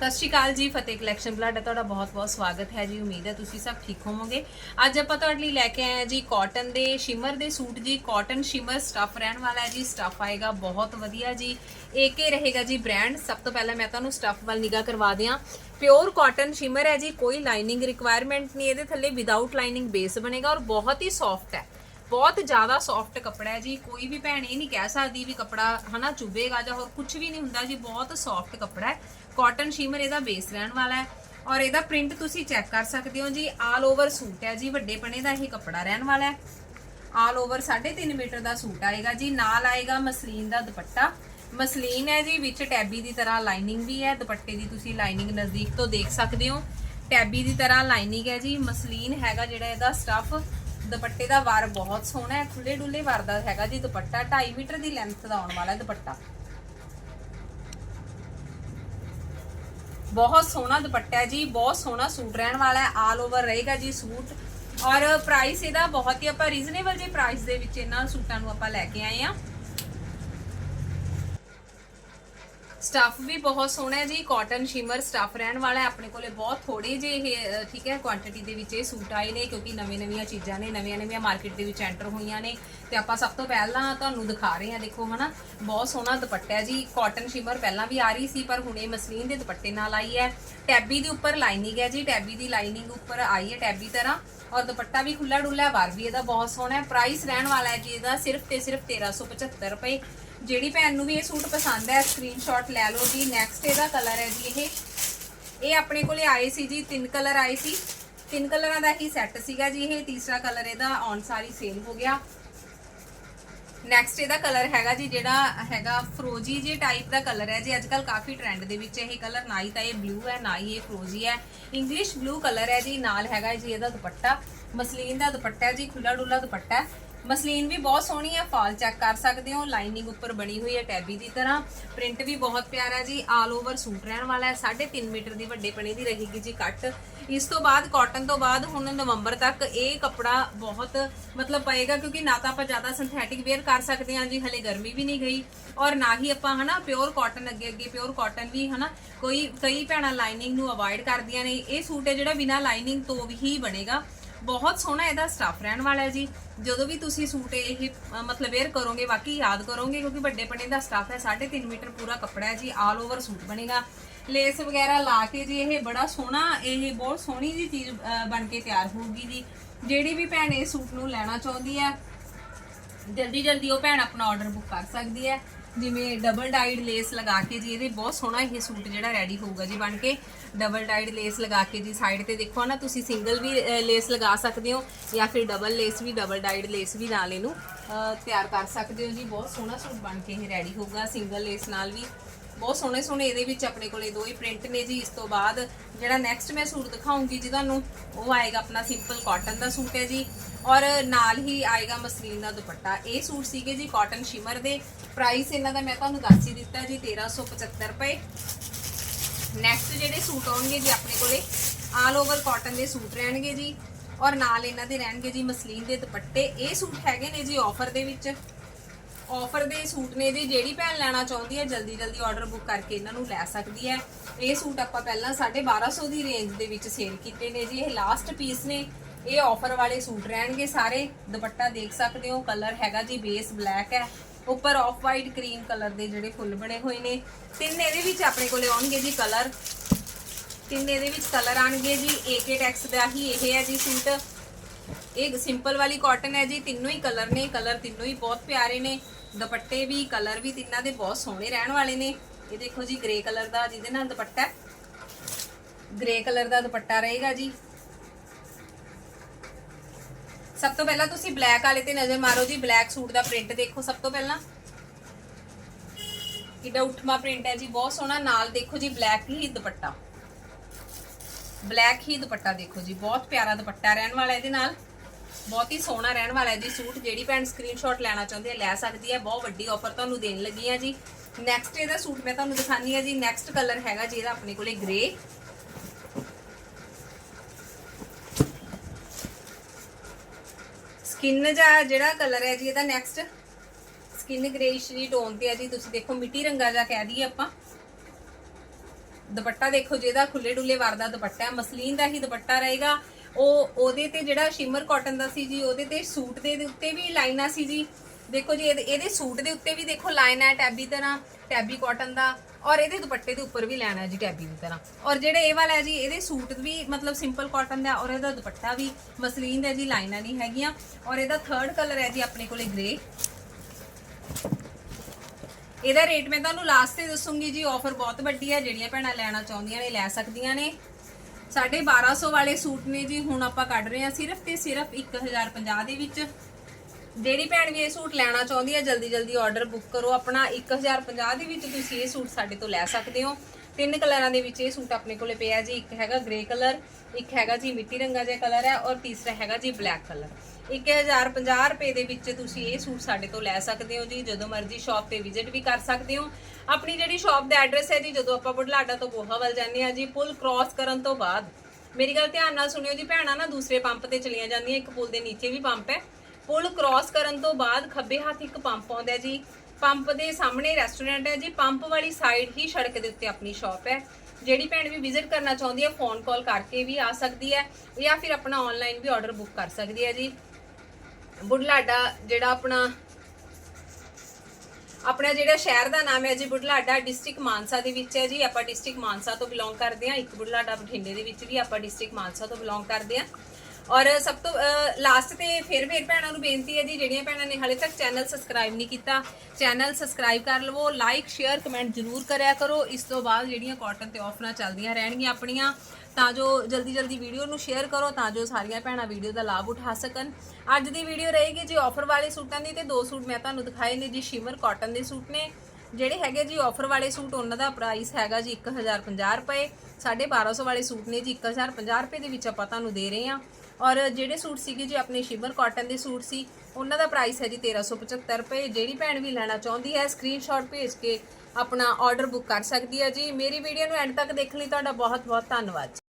ਸਤਿ ਸ਼੍ਰੀ ਅਕਾਲ ਜੀ, ਫਤਿਹ collection blood ਤੁਹਾਡਾ ਬਹੁਤ-ਬਹੁਤ ਸਵਾਗਤ ਹੈ ਜੀ। ਉਮੀਦ ਹੈ ਤੁਸੀਂ ਸਭ ਠੀਕ ਹੋਵੋਗੇ। ਅੱਜ ਆਪਾਂ ਤੁਹਾਡੇ ਲਈ ਲੈ ਕੇ ਆਏ ਹਾਂ ਜੀ ਕਾਟਨ ਦੇ ਸ਼ਿਮਰ ਦੇ ਸੂਟ ਜੀ। ਕਾਟਨ ਸ਼ਿਮਰ ਸਟਫ ਰਹਿਣ ਵਾਲਾ ਹੈ ਜੀ। ਸਟਫ ਆਏਗਾ ਬਹੁਤ ਵਧੀਆ ਜੀ। ਏਕੇ ਰਹੇਗਾ ਜੀ ਬ੍ਰਾਂਡ ਸਭ ਤੋਂ ਪਹਿਲਾਂ ਮੈਂ ਤੁਹਾਨੂੰ ਸਟਫ ਵੱਲ ਨਿਗਾਹ ਕਰਵਾ ਦਿਆਂ। ਪਿਓਰ ਕਾਟਨ ਸ਼ਿਮਰ ਹੈ ਜੀ। ਕੋਈ ਲਾਈਨਿੰਗ ਰਿਕੁਆਇਰਮੈਂਟ ਨਹੀਂ, ਇਹਦੇ ਥੱਲੇ ਵਿਦਆਊਟ ਲਾਈਨਿੰਗ ਬੇਸ ਬਣੇਗਾ ਔਰ ਬਹੁਤ ਹੀ ਸੌਫਟ ਹੈ। ਬਹੁਤ ਜ਼ਿਆਦਾ ਸੌਫਟ ਕੱਪੜਾ ਹੈ ਜੀ। ਕੋਈ ਵੀ ਭੈਣ ਇਹ ਨਹੀਂ ਕਹਿ ਸਕਦੀ ਵੀ ਕੱਪੜਾ ਹਨਾ ਚੁੱਭੇਗਾ ਜਾਂ ਹੋਰ ਕੁਝ ਵੀ ਨਹੀਂ ਹੁੰਦਾ ਜੀ, ਬਹੁਤ ਸੌਫਟ ਕੱਪੜਾ ਹੈ। ਕਾਟਨ ਸ਼ਿਮਰ ਇਹਦਾ ਬੇਸ ਰਹਿਣ ਵਾਲਾ ਹੈ ਔਰ ਇਹਦਾ ਪ੍ਰਿੰਟ ਤੁਸੀਂ ਚੈੱਕ ਕਰ ਸਕਦੇ ਹੋ ਜੀ ਆਲ ਓਵਰ ਸੂਟ ਹੈ ਜੀ ਵੱਡੇ ਪਣੇ ਦਾ ਇਹ ਕੱਪੜਾ ਰਹਿਣ ਵਾਲਾ ਹੈ। ਆਲ ਓਵਰ 3.5 ਮੀਟਰ ਦਾ ਸੂਟ ਆਏਗਾ ਜੀ, ਨਾਲ ਆਏਗਾ ਮਸਲੀਨ ਦਾ ਦੁਪੱਟਾ। ਮਸਲੀਨ ਹੈ ਜੀ, ਵਿੱਚ ਟੈਬੀ ਦੀ ਤਰ੍ਹਾਂ ਲਾਈਨਿੰਗ ਵੀ ਹੈ, ਦੁਪੱਟੇ ਦੀ ਤੁਸੀਂ ਲਾਈਨਿੰਗ ਨਜ਼ਦੀਕ ਤੋਂ ਦੇਖ ਸਕਦੇ ਹੋ। ਟੈਬੀ ਦੀ ਤਰ੍ਹਾਂ ਲਾਈਨਿੰਗ ਹੈ ਜੀ, ਮਸਲੀਨ ਹੈਗਾ ਜਿਹੜਾ ਇਹਦਾ ਸਟਫ ਦੁਪੱਟੇ ਦਾ ਵਾਰ ਬਹੁਤ ਸੋਹਣਾ ਹੈ ਖੁੱਲੇ ਡੁੱਲੇ ਵਾਰ ਦਾ ਹੈਗਾ ਜੀ, ਦੁਪੱਟਾ 2.5 ਮੀਟਰ ਦੀ ਲੈਂਥ ਦਾ ਆਉਣ ਵਾਲਾ ਦੁਪੱਟਾ। ਬਹੁਤ ਸੋਹਣਾ ਦੁਪੱਟਾ ਹੈ ਜੀ, ਬਹੁਤ ਸੋਹਣਾ ਸੂਟ ਰਹਿਣ ਵਾਲਾ ਹੈ ਆਲ ਓਵਰ ਰਹੇਗਾ ਜੀ ਸੂਟ। ਔਰ ਪ੍ਰਾਈਸ ਇਹਦਾ ਬਹੁਤ ਹੀ ਆਪਾਂ ਰੀਜ਼ਨੇਬਲ ਜੇ ਪ੍ਰਾਈਸ ਦੇ ਵਿੱਚ ਇਹਨਾਂ ਸੂਟਾਂ ਨੂੰ ਆਪਾਂ ਲੈ ਕੇ ਆਏ ਆ ਸਟਫ ਵੀ ਬਹੁਤ ਸੋਹਣਾ ਹੈ ਜੀ ਕਾਟਨ ਸ਼ਿਮਰ ਸਟਫ ਰਹਿਣ ਵਾਲਾ ਹੈ, ਆਪਣੇ ਕੋਲੇ ਬਹੁਤ ਥੋੜੇ ਜੇ ਇਹ ਠੀਕ ਹੈ ਕੁਆਂਟੀਟੀ ਦੇ ਵਿੱਚ ਇਹ ਸੂਟ ਆਏ ਨੇ, ਕਿਉਂਕਿ ਨਵੇਂ-ਨਵੀਆਂ ਚੀਜ਼ਾਂ ਨੇ, ਨਵੀਆਂ-ਨਵੀਆਂ ਮਾਰਕੀਟ ਦੇ ਵਿੱਚ ਐਂਟਰ ਹੋਈਆਂ ਨੇ ਤੇ ਆਪਾਂ ਸਭ ਤੋਂ ਪਹਿਲਾਂ ਤੁਹਾਨੂੰ ਦਿਖਾ ਰਹੇ ਹਾਂ, ਦੇਖੋ ਹਨਾ, ਬਹੁਤ ਸੋਹਣਾ ਦੁਪੱਟਾ ਹੈ ਜੀ ਕਾਟਨ ਸ਼ਿਮਰ ਪਹਿਲਾਂ ਵੀ ਆ ਰਹੀ ਸੀ, ਪਰ ਹੁਣ ਇਹ ਮਸਲੀਨ ਦੇ ਦੁਪੱਟੇ ਨਾਲ ਆਈ ਹੈ। ਟੈਬੀ ਦੇ ਉੱਪਰ ਲਾਈਨਿੰਗ ਹੈ ਜੀ, ਟੈਬੀ ਦੀ ਲਾਈਨਿੰਗ ਉੱਪਰ ਆਈ ਹੈ ਟੈਬੀ ਤਰ੍ਹਾਂ, ਔਰ ਦੁਪੱਟਾ ਵੀ ਖੁੱਲਾ ਡੁੱਲਾ ਵਾਰ ਵੀ ਇਹਦਾ ਬਹੁਤ ਸੋਹਣਾ ਹੈ ਪ੍ਰਾਈਸ ਰਹਿਣ ਵਾਲਾ ਹੈ ਜੀ ਇਹਦਾ ਸਿਰਫ ਤੇ ਸਿਰਫ 1375 ਰੁਪਏ। ਜਿਹੜੀ ਭੈਣ ਨੂੰ ਵੀ ਇਹ ਸੂਟ ਪਸੰਦ ਹੈ ਸਕਰੀਨਸ਼ਾਟ ਲੈ ਲਓ ਜੀ। ਨੈਕਸਟ ਇਹਦਾ ਕਲਰ ਹੈ ਜੀ ਇਹ। ਇਹ ਆਪਣੇ ਕੋਲੇ ਆਏ ਸੀ ਜੀ, ਤਿੰਨ ਕਲਰ ਆਏ ਸੀ। ਤਿੰਨ ਕਲਰਾਂ ਦਾ ਹੀ ਸੈੱਟ ਸੀਗਾ ਜੀ ਇਹ। ਤੀਸਰਾ ਕਲਰ ਇਹਦਾ ਔਨ ਸਾਰੀ ਸੇਲ ਹੋ ਗਿਆ। ਨੈਕਸਟ ਇਹਦਾ ਕਲਰ ਹੈਗਾ ਜੀ ਜਿਹੜਾ ਹੈਗਾ ਫਰੋਜੀ ਜੇ ਟਾਈਪ ਦਾ ਕਲਰ ਹੈ ਜੀ। ਅੱਜ ਕੱਲ ਕਾਫੀ ਟ੍ਰੈਂਡ ਦੇ ਵਿੱਚ ਇਹ ਕਲਰ ਨਾ ਹੀ ਤਾਂ ਇਹ ਬਲੂ ਹੈ, ਨਾ ਹੀ ਇਹ ਫਰੋਜੀ ਹੈ। ਇੰਗਲਿਸ਼ ਬਲੂ ਕਲਰ ਹੈ ਜੀ। ਨਾਲ ਹੈਗਾ ਜੀ ਇਹਦਾ ਦੁਪੱਟਾ। ਮਸਲੀਨ ਦਾ ਦੁਪੱਟਾ ਜੀ ਖੁੱਲਾ ਡੁੱਲਾ ਦੁਪੱਟਾ। ਹੈ ਮਸਲੀਨ ਵੀ ਬਹੁਤ ਸੋਹਣੀ ਹੈ ਫਾਲ ਚੈੱਕ ਕਰ ਸਕਦੇ ਹੋ, ਲਾਈਨਿੰਗ ਉੱਪਰ ਬਣੀ ਹੋਈ ਹੈ ਟੈਬੀ ਦੀ ਤਰ੍ਹਾਂ। ਪ੍ਰਿੰਟ ਵੀ ਬਹੁਤ ਪਿਆਰਾ ਜੀ, ਆਲ ਓਵਰ ਸੂਟ ਰਹਿਣ ਵਾਲਾ ਹੈ 3.5 ਮੀਟਰ ਦੀ ਵੱਡੇ ਪਣੇ ਦੀ ਰਹੇਗੀ ਜੀ ਕੱਟ। ਇਸ ਤੋਂ ਬਾਅਦ ਕਾਟਨ ਤੋਂ ਬਾਅਦ, ਹੁਣ ਨਵੰਬਰ ਤੱਕ ਇਹ ਕੱਪੜਾ ਬਹੁਤ ਮਤਲਬ ਪਏਗਾ, ਕਿਉਂਕਿ ਨਾ ਤਾਂ ਆਪਾਂ ਜ਼ਿਆਦਾ ਸਿੰਥੈਟਿਕ ਵੇਅਰ ਕਰ ਸਕਦੇ ਹਾਂ ਜੀ, ਹਲੇ ਗਰਮੀ ਵੀ ਨਹੀਂ ਗਈ। ਔਰ ਨਾ ਹੀ ਆਪਾਂ ਹਨਾ ਪਿਓਰ ਕਾਟਨ ਅੱਗੇ ਅੱਗੇ ਪਿਓਰ ਕਾਟਨ ਵੀ ਹਨਾ, ਕੋਈ, ਕਈ ਭੈਣਾਂ ਲਾਈਨਿੰਗ ਨੂੰ ਅਵੋਇਡ ਕਰਦੀਆਂ ਨੇ। ਇਹ ਸੂਟ ਹੈ ਜਿਹੜਾ ਬਿਨਾ ਲਾਈਨਿੰਗ ਤੋਂ ਵੀ ਹੀ ਬਣੇਗਾ। ਬਹੁਤ ਸੋਹਣਾ ਇਹਦਾ ਸਟਫ ਰਹਿਣ ਵਾਲਾ ਹੈ ਜੀ। ਜਦੋਂ ਵੀ ਤੁਸੀਂ ਸੂਟ ਇਹ ਮਤਲਬ ਵੇਅਰ ਕਰੋਗੇ ਵਾਕਈ ਯਾਦ ਕਰੋਗੇ, ਕਿਉਂਕਿ ਵੱਡੇ ਪਣੇ ਦਾ ਸਟਫ ਹੈ 3.5 ਮੀਟਰ ਪੂਰਾ ਕੱਪੜਾ ਹੈ ਜੀ ਆਲ ਓਵਰ ਸੂਟ ਬਣੇਗਾ। ਲੇਸ ਵਗੈਰਾ ਲਾ ਕੇ ਜੀ, ਇਹ ਬੜਾ ਸੋਹਣਾ, ਇਹ ਬਹੁਤ ਸੋਹਣੀ ਜੀ ਚੀਜ਼ ਬਣ ਕੇ ਤਿਆਰ ਹੋਊਗੀ ਜੀ। ਜਿਹੜੀ ਵੀ ਭੈਣ ਇਹ ਸੂਟ ਨੂੰ ਲੈਣਾ ਚਾਹੁੰਦੀ ਹੈ ਜਲਦੀ ਜਲਦੀ ਉਹ ਭੈਣ ਆਪਣਾ ਆਰਡਰ ਬੁੱਕ ਕਰ ਸਕਦੀ ਹੈ। ਜਿਵੇਂ ਡਬਲ ਡਾਈਡ ਲੇਸ ਲਗਾ ਕੇ ਜੀ, ਇਹਦੇ ਬਹੁਤ ਸੋਹਣਾ ਇਹ ਸੂਟ ਜਿਹੜਾ ਰੈਡੀ ਹੋਊਗਾ ਜੀ, ਬਣ ਕੇ ਡਬਲ ਡਾਈਡ ਲੇਸ ਲਗਾ ਕੇ ਜੀ ਸਾਈਡ ਤੇ ਦੇਖੋ ਨਾ ਤੁਸੀਂ ਸਿੰਗਲ ਵੀ ਲੇਸ ਲਗਾ ਸਕਦੇ ਹੋ ਜਾਂ ਫਿਰ ਡਬਲ ਲੇਸ ਵੀ ਡਬਲ ਡਾਈਡ ਲੇਸ ਵੀ ਨਾਲ ਇਹਨੂੰ ਤਿਆਰ ਕਰ ਸਕਦੇ ਹੋ ਜੀ। ਬਹੁਤ ਸੋਹਣਾ ਸੂਟ ਬਣ ਕੇ ਇਹ ਰੈਡੀ ਹੋਊਗਾ ਸਿੰਗਲ ਲੇਸ ਨਾਲ ਵੀ। ਬਹੁਤ ਸੋਹਣੇ ਸੋਹਣੇ ਇਹਦੇ ਵਿੱਚ ਆਪਣੇ ਕੋਲੇ ਦੋ ਹੀ ਪ੍ਰਿੰਟ ਨੇ ਜੀ। ਇਸ ਤੋਂ ਬਾਅਦ ਜਿਹੜਾ ਨੈਕਸਟ ਮੈਂ ਸੂਟ ਦਿਖਾਉਂਗੀ ਜੀ ਤੁਹਾਨੂੰ, ਉਹ ਆਏਗਾ ਆਪਣਾ ਸਿੰਪਲ ਕਾਟਨ ਦਾ ਸੂਟ ਹੈ ਜੀ। ਔਰ ਨਾਲ ਹੀ ਆਏਗਾ ਮਸਲੀਨ ਦਾ ਦੁਪੱਟਾ। ਇਹ ਸੂਟ ਸੀਗੇ ਜੀ ਕਾਟਨ ਸ਼ਿਮਰ ਦੇ। ਪ੍ਰਾਈਸ ਇਹਨਾਂ ਦਾ ਮੈਂ ਤੁਹਾਨੂੰ ਦੱਸ ਹੀ ਦਿੱਤਾ ਜੀ 1375 ਰੁਪਏ। ਨੈਕਸਟ ਜਿਹੜੇ ਸੂਟ ਆਉਣਗੇ ਜੀ ਆਪਣੇ ਕੋਲੇ ਆਲ ਓਵਰ ਕਾਟਨ ਦੇ ਸੂਟ ਰਹਿਣਗੇ ਜੀ। ਔਰ ਨਾਲ ਇਹਨਾਂ ਦੇ ਰਹਿਣਗੇ ਜੀ ਮਸਲੀਨ ਦੇ ਦੁਪੱਟੇ। ਇਹ ਸੂਟ ਹੈਗੇ ਨੇ ਜੀ ਆਫਰ ਦੇ ਵਿੱਚ। ਆਫਰ ਦੇ ਸੂਟ ਨੇ ਜੀ, ਜਿਹੜੀ ਭੈਣ ਲੈਣਾ ਚਾਹੁੰਦੀ ਹੈ, ਜਲਦੀ ਜਲਦੀ ਆਰਡਰ ਬੁੱਕ ਕਰਕੇ ਇਹਨਾਂ ਨੂੰ ਲੈ ਸਕਦੀ ਹੈ। ਇਹ ਸੂਟ ਆਪਾਂ ਪਹਿਲਾਂ 1250 ਦੀ ਰੇਂਜ ਦੇ ਵਿੱਚ ਸੇਲ ਕੀਤੇ ਨੇ ਜੀ। ਇਹ ਲਾਸਟ ਪੀਸ ਨੇ। ਇਹ ਆਫਰ ਵਾਲੇ ਸੂਟ ਰਹਿਣਗੇ ਸਾਰੇ। ਦੁਪੱਟਾ ਦੇਖ ਸਕਦੇ ਹੋ ਕਲਰ ਹੈਗਾ ਜੀ ਬੇਸ ਬਲੈਕ ਹੈ। ਉੱਪਰ ਆਫ ਵਾਈਟ ਕਰੀਮ ਕਲਰ ਦੇ ਜਿਹੜੇ ਫੁੱਲ ਬਣੇ ਹੋਏ ਨੇ। ਤਿੰਨ ਇਹਦੇ ਵਿੱਚ ਆਪਣੇ ਕੋਲੇ ਆਉਣਗੇ ਜੀ ਕਲਰ ਤਿੰਨ ਇਹਦੇ ਵਿੱਚ ਕਲਰ ਆਣਗੇ ਜੀ। ਏਕੇ ਟੈਕਸ ਦਾ ਹੀ ਇਹ ਹੈ ਜੀ ਸੂਟ ਇਹ ਸਿੰਪਲ ਵਾਲੀ ਕਾਟਨ ਹੈ ਜੀ। ਤਿੰਨੋਂ ਹੀ ਕਲਰ ਨੇ। ਕਲਰ ਤਿੰਨੋਂ ਹੀ ਬਹੁਤ ਪਿਆਰੇ ਨੇ। ਦੁਪੱਟੇ ਵੀ ਕਲਰ ਵੀ ਤਿੰਨਾਂ ਦੇ ਬਹੁਤ ਸੋਹਣੇ ਰਹਿਣ ਵਾਲੇ ਨੇ। ਇਹ ਦੇਖੋ ਜੀ ਗ੍ਰੇ ਕਲਰ ਦਾ ਜਿਹਦੇ ਨਾਲ ਦੁਪੱਟਾ ਹੈ। ਗ੍ਰੇ ਕਲਰ ਦਾ ਦੁਪੱਟਾ ਰਹੇਗਾ ਜੀ। ਸਭ ਤੋਂ ਪਹਿਲਾਂ ਤੁਸੀਂ ਬਲੈਕ ਵਾਲੇ ਤੇ ਨਜ਼ਰ ਮਾਰੋ ਜੀ ਬਲੈਕ ਸੂਟ ਦਾ ਪ੍ਰਿੰਟ ਦੇਖੋ ਸਭ ਤੋਂ ਪਹਿਲਾਂ। ਕਿੱਡਾ ਉੱਠਮਾ ਪ੍ਰਿੰਟ ਹੈ ਜੀ, ਬਹੁਤ ਸੋਹਣਾ। ਨਾਲ ਦੇਖੋ ਜੀ ਬਲੈਕ ਹੀ ਦੁਪੱਟਾ। ਬਲੈਕ ਹੀ ਦੁਪੱਟਾ ਦੇਖੋ ਜੀ, ਬਹੁਤ ਪਿਆਰਾ ਦੁਪੱਟਾ ਰਹਿਣ ਵਾਲਾ ਇਹਦੇ ਨਾਲ। ਬਹੁਤ ਹੀ ਸੋਹਣਾ ਰਹਿਣ ਵਾਲਾ ਹੈ ਜੀ ਸੂਟ, ਜਿਹੜੀ ਭੈਣ ਸਕਰੀਨਸ਼ਾਟ ਲੈਣਾ ਚਾਹੁੰਦੀ ਹੈ, ਲੈ ਸਕਦੀ ਹੈ। ਬਹੁਤ ਵੱਡੀ ਆਫਰ ਤੁਹਾਨੂੰ ਦੇਣ ਲੱਗੀ ਆ ਜੀ। ਨੈਕਸਟ ਇਹਦਾ ਸੂਟ ਮੈਂ ਤੁਹਾਨੂੰ ਦਿਖਾਨੀ ਆ ਜੀ। ਨੈਕਸਟ ਕਲਰ ਹੈਗਾ ਜੀ, ਇਹਦਾ ਆਪਣੇ ਕੋਲੇ ਗ੍ਰੇ ਸਕਿਨ ਦਾ ਜਿਹੜਾ ਕਲਰ ਹੈ ਜੀ, ਇਹਦਾ ਨੈਕਸਟ ਸਕਿਨ ਗ੍ਰੇਇਸ਼ ਟੋਨ ਤੇ ਹੈ ਜੀ। ਤੁਸੀਂ ਦੇਖੋ, ਮਿੱਟੀ ਰੰਗਾ ਜਿਹਾ ਕਹਿ ਦਈਏ ਆਪਾਂ। ਦੁਪੱਟਾ ਦੇਖੋ, ਜਿਹਦਾ ਖੁੱਲੇ ਡੁੱਲੇ ਵਰਦਾ ਦੁਪੱਟਾ ਹੈ। ਮਸਲੀਨ ਦਾ ਹੀ ਦੁਪੱਟਾ ਰਹੇਗਾ। ਉਹ, ਉਹਦੇ ਤੇ ਜਿਹੜਾ ਸ਼ਿਮਰ ਕਾਟਨ ਦਾ ਸੀ ਜੀ, ਉਹਦੇ ਤੇ ਸੂਟ ਦੇ ਉੱਤੇ ਵੀ ਲਾਈਨਾਂ ਸੀ ਜੀ। ਦੇਖੋ ਜੀ, ਇਹਦੇ ਇਹਦੇ ਸੂਟ ਦੇ ਉੱਤੇ ਵੀ ਦੇਖੋ ਲਾਈਨ ਹੈ ਟੈਬੀ ਤਰ੍ਹਾਂ, ਟੈਬੀ ਕਾਟਨ ਦਾ, ਔਰ ਇਹਦੇ ਦੁਪੱਟੇ ਦੇ ਉੱਪਰ ਵੀ ਲੈਣਾ ਜੀ ਟੈਬੀ ਦੀ ਤਰ੍ਹਾਂ। ਔਰ ਜਿਹੜੇ ਇਹ ਵਾਲਾ ਹੈ ਜੀ, ਇਹਦੇ ਸੂਟ ਵੀ ਮਤਲਬ ਸਿੰਪਲ ਕਾਟਨ ਦਾ, ਔਰ ਇਹਦਾ ਦੁਪੱਟਾ ਵੀ ਮਸਲੀਨ ਦਾ ਜੀ ਲਾਈਨਾਂ ਨਹੀਂ ਹੈਗੀਆਂ। ਔਰ ਇਹਦਾ ਥਰਡ ਕਲਰ ਹੈ ਜੀ ਆਪਣੇ ਕੋਲੇ ਗ੍ਰੇ ਇਹਦਾ ਰੇਟ ਮੈਂ ਤੁਹਾਨੂੰ ਲਾਸਟ ਤੇ ਦੱਸੂੰਗੀ ਜੀ ਆਫਰ ਬਹੁਤ ਵੱਡੀ ਹੈ, ਜਿਹੜੀਆਂ ਭੈਣਾਂ ਲੈਣਾ ਚਾਹੁੰਦੀਆਂ ਨੇ, ਲੈ ਸਕਦੀਆਂ ਨੇ। ਸਾਡੇ 1200 ਵਾਲੇ ਸੂਟ ਨੇ ਜੀ, ਹੁਣ ਆਪਾਂ ਕੱਢ ਰਹੇ ਹਾਂ ਸਿਰਫ ਤੇ ਸਿਰਫ 1050 ਦੇ ਵਿੱਚ। ਜਿਹੜੀ ਭੈਣ ਵੀ ਇਹ ਸੂਟ ਲੈਣਾ ਚਾਹੁੰਦੀ ਹੈ ਜਲਦੀ ਜਲਦੀ ਆਰਡਰ ਬੁੱਕ ਕਰੋ। ਆਪਣਾ 1050 ਦੇ ਵਿੱਚ ਤੁਸੀਂ ਇਹ ਸੂਟ ਸਾਡੇ ਤੋਂ ਲੈ ਸਕਦੇ ਹੋ। ਤਿੰਨ ਕਲਰਾਂ ਦੇ ਵਿੱਚ ਇਹ ਸੂਟ ਆਪਣੇ ਕੋਲੇ ਪਿਆ ਜੀ। ਇੱਕ ਹੈਗਾ ਗ੍ਰੇ ਕਲਰ ਇੱਕ ਹੈਗਾ ਜੀ ਮਿੱਟੀ ਰੰਗਾ ਜਿਹਾ ਕਲਰ ਹੈ ਔਰ ਤੀਸਰਾ ਹੈਗਾ ਜੀ ਬਲੈਕ ਕਲਰ 1050 ਰੁਪਏ ਦੇ ਵਿੱਚ ਤੁਸੀਂ ਇਹ ਸੂਟ ਸਾਡੇ ਤੋਂ ਲੈ ਸਕਦੇ ਹੋ ਜੀ। ਜਦੋਂ ਮਰਜ਼ੀ ਸ਼ਾਪ ਤੇ ਵਿਜ਼ਿਟ ਵੀ ਕਰ ਸਕਦੇ ਹੋ। ਆਪਣੀ ਜਿਹੜੀ ਸ਼ਾਪ ਦਾ ਐਡਰੈਸ ਹੈ ਜੀ, ਜਦੋਂ ਆਪਾਂ ਬੁਢਲਾਡਾ ਤੋਂ ਗੋਹਾ ਵੱਲ ਜਾਂਦੇ ਆ ਜੀ, ਪੁਲ ਕ੍ਰਾਸ ਕਰਨ ਤੋਂ ਬਾਅਦ। ਮੇਰੀ ਗੱਲ ਧਿਆਨ ਨਾਲ ਸੁਣਿਓ ਜੀ, ਭੈਣਾਂ ਨਾ ਦੂਸਰੇ ਪੰਪ ਤੇ ਚਲੀਆਂ ਜਾਂਦੀਆਂ, ਇੱਕ ਪੁਲ ਦੇ ਨੀਚੇ ਵੀ ਪੰਪ ਹੈ। ਪੁਲ ਕ੍ਰਾਸ ਕਰਨ ਤੋਂ ਬਾਅਦ ਖੱਬੇ ਹੱਥ ਇੱਕ ਪੰਪ ਆਉਂਦਾ ਜੀ। ਪੰਪ ਦੇ ਸਾਹਮਣੇ ਰੈਸਟੋਰੈਂਟ ਹੈ ਜੀ। ਪੰਪ ਵਾਲੀ ਸਾਈਡ ਹੀ ਸੜਕ ਦੇ ਉੱਤੇ ਆਪਣੀ ਸ਼ਾਪ ਹੈ। ਜਿਹੜੀ ਭੈਣ ਵੀ ਵਿਜ਼ਿਟ ਕਰਨਾ ਚਾਹੁੰਦੀ ਹੈ ਫੋਨ ਕਾਲ ਕਰਕੇ ਵੀ ਆ ਸਕਦੀ ਹੈ ਜਾਂ ਫਿਰ ਆਪਣਾ ਆਨਲਾਈਨ ਵੀ ਆਰਡਰ ਬੁੱਕ ਕਰ ਸਕਦੀ ਹੈ ਜੀ। ਬੁਢਲਾਡਾ ਜਿਹੜਾ ਆਪਣਾ ਆਪਣਾ ਜਿਹੜਾ ਸ਼ਹਿਰ ਦਾ ਨਾਮ ਹੈ ਜੀ, ਬੁਢਲਾਡਾ ਡਿਸਟ੍ਰਿਕਟ ਮਾਨਸਾ ਦੇ ਵਿੱਚ ਹੈ ਜੀ। ਆਪਾਂ ਡਿਸਟ੍ਰਿਕਟ ਮਾਨਸਾ ਤੋਂ ਬਿਲੋਂਗ ਕਰਦੇ ਹਾਂ। ਇੱਕ ਬੁਢਲਾਡਾ ਬਠਿੰਡੇ ਦੇ ਵਿੱਚ ਵੀ ਆਪਾਂ ਡਿਸਟ੍ਰਿਕਟ ਮਾਨਸਾ ਤੋਂ ਬਿਲੋਂਗ ਕਰਦੇ ਹਾਂ। ਔਰ ਸਭ ਤੋਂ ਲਾਸਟ ਤੇ ਫਿਰ ਫਿਰ ਭੈਣਾਂ ਨੂੰ ਬੇਨਤੀ ਹੈ ਜੀ, ਜਿਹੜੀਆਂ ਭੈਣਾਂ ਨੇ ਹਾਲੇ ਤੱਕ ਚੈਨਲ ਸਬਸਕ੍ਰਾਈਬ ਨਹੀਂ ਕੀਤਾ ਚੈਨਲ ਸਬਸਕ੍ਰਾਈਬ ਕਰ ਲਵੋ ਲਾਈਕ ਸ਼ੇਅਰ ਕਮੈਂਟ ਜ਼ਰੂਰ ਕਰਿਆ ਕਰੋ। ਇਸ ਤੋਂ ਬਾਅਦ ਜਿਹੜੀਆਂ ਕਾਟਨ ਤੇ ਆਫਰਾਂ ਚੱਲਦੀਆਂ ਰਹਿਣਗੀਆਂ ਆਪਣੀਆਂ, ਤਾਂ ਜੋ ਜਲਦੀ ਜਲਦੀ ਵੀਡੀਓ ਨੂੰ ਸ਼ੇਅਰ ਕਰੋ, ਤਾਂ ਜੋ ਸਾਰੀਆਂ ਭੈਣਾਂ ਵੀਡੀਓ ਦਾ ਲਾਭ ਉਠਾ ਸਕਣ। ਅੱਜ ਦੀ ਵੀਡੀਓ ਰਹੇਗੀ ਜੀ ਆਫਰ ਵਾਲੇ ਸੂਟਾਂ ਦੀ ਤੇ ਦੋ ਸੂਟ ਮੈਂ ਤੁਹਾਨੂੰ ਦਿਖਾਏ ਨੇ ਜੀ, ਸ਼ਿਮਰ ਕਾਟਨ ਦੇ ਸੂਟ ਨੇ। ਜਿਹੜੇ ਹੈਗੇ ਜੀ ਆਫਰ ਵਾਲੇ ਸੂਟ, ਉਹਨਾਂ ਦਾ ਪ੍ਰਾਈਸ ਹੈਗਾ ਜੀ 1050 ਰੁਪਏ। 1250 ਵਾਲੇ ਸੂਟ ਨੇ ਜੀ 1050 ਰੁਪਏ ਦੇ ਵਿੱਚ ਆਪਾਂ ਤੁਹਾਨੂੰ ਦੇ ਰਹੇ ਹਾਂ। ਔਰ ਜਿਹੜੇ ਸੂਟ ਸੀਗੇ ਜੀ, ਆਪਣੇ ਸ਼ਿਮਰ ਕਾਟਨ ਦੇ ਸੂਟ ਸੀ, ਉਹਨਾਂ ਦਾ ਪ੍ਰਾਈਸ ਹੈ ਜੀ 1375 ਰੁਪਏ। ਜਿਹੜੀ ਭੈਣ ਵੀ ਲੈਣਾ ਚਾਹੁੰਦੀ ਹੈ ਸਕਰੀਨਸ਼ਾਟ ਭੇਜ ਕੇ ਆਪਣਾ ਆਰਡਰ ਬੁੱਕ ਕਰ ਸਕਦੀ ਹੈ ਜੀ। ਮੇਰੀ ਵੀਡੀਓ ਨੂੰ ਐਂਡ ਤੱਕ ਦੇਖਣ ਲਈ, ਤੁਹਾਡਾ ਬਹੁਤ ਬਹੁਤ ਧੰਨਵਾਦ